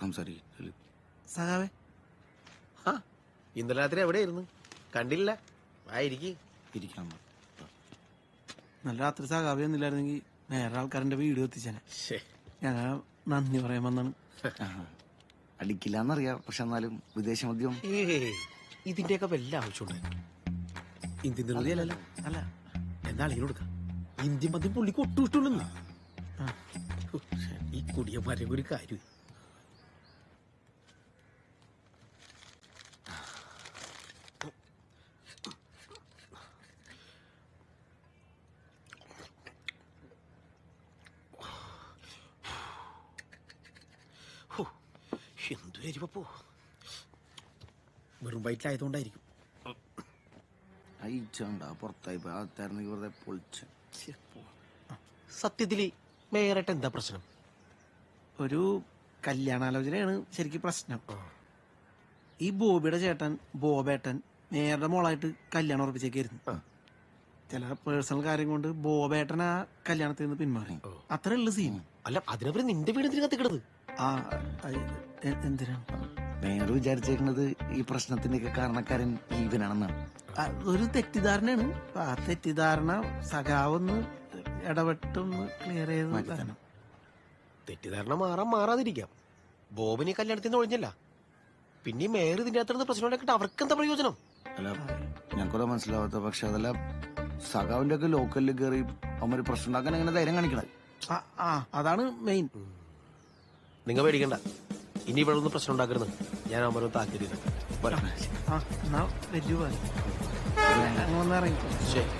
സംസാരിക്കും സഖാവേ. ആ ഇന്നലെ രാത്രി എവിടെയായിരുന്നു? കണ്ടില്ല. ആയിരിക്കും ഇരിക്കാൻ. നല്ല രാത്രി സഖാവേ ഒന്നില്ലായിരുന്നെങ്കിൽ വേറെ ആൾക്കാരന്റെ വീട് എത്തിച്ചേനെ. ഞാൻ നന്ദി പറയാൻ വന്നാണ്. അടിക്കില്ല എന്നറിയാം പക്ഷെ എന്നാലും വിദേശ മദ്യം. ഇതിന്റെയൊക്കെ വല്ല ആവശ്യമുണ്ട്? ഇന്ത്യൻ നിർമ്മിതി അല്ല. എന്നാൽ ഇതിനൊടുക്ക ഇന്ത്യൻ മദ്യം പുള്ളിക്ക് ഒട്ടും ആ. ഈ കുടിയന്മാരെ ഒരു കാര്യം. എന്തൊരു എരിവപ്പോ വെറും വയറ്റിലായതുകൊണ്ടായിരിക്കും. അയച്ചുണ്ട് പുറത്തായി അകത്തായിരുന്നെങ്കിൽ വെറുതെ പൊളിച്ച്. സത്യത്തിൽ മേയറായിട്ട് എന്താ പ്രശ്നം? ഒരു കല്യാണാലോചനയാണ് ശരിക്കും പ്രശ്നം. ഈ ബോബിയുടെ ചേട്ടൻ ബോബേട്ടൻ മേയറുടെ മോളായിട്ട് കല്യാണം ഉറപ്പിച്ചേക്കായിരുന്നു. ചില പേഴ്സണൽ കാര്യം കൊണ്ട് ബോബേട്ടൻ ആ കല്യാണത്തിൽ നിന്ന് പിന്മാറി. ഓ. അത്ര ഉള്ളു സീൻ അല്ല അതിനവര് നിന്റെ വീട് കത്തിക്കിടത് ആ എന്തിനാണ് വിചാരിച്ചേക്കുന്നത് ഈ പ്രശ്നത്തിന്റെ കാരണക്കാരൻ ഈവനാണെന്നാണ് ഒരു തെറ്റിദ്ധാരണയാണ്. ആ തെറ്റിദ്ധാരണ സഖാവൊന്ന് ഇടപെട്ടൊന്ന് ക്ലിയർ ചെയ്ത് തെറ്റിദ്ധാരണ മാറാൻ മാറാതിരിക്കാം. ബോബിനെ കല്യാണത്തിൽ നിന്ന് ഒഴിഞ്ഞല്ല. പിന്നെ മേറി മേയർ ഇതിന്റെ അത്ര പ്രശ്നം ഉണ്ടാക്കിയിട്ട് അവർക്ക് എന്താ പ്രയോജനം? അല്ല ഞങ്ങൾക്കത് മനസ്സിലാവാത്ത പക്ഷെ അതല്ല സഖാവിന്റെ ഒക്കെ ലോക്കലിൽ കയറി അവന്മാര് പ്രശ്നം ഉണ്ടാക്കാൻ എങ്ങനെ ധൈര്യം കാണിക്കണത് ആ, ആ അതാണ് മെയിൻ നിങ്ങൾ പേടിക്കണ്ട. ഇനി ഇവിടെ ഒന്നും പ്രശ്നം ഉണ്ടാക്കരുത്. ഞാൻ അമരം താല്പര്യം ആ എന്നാ വലിയ ശരി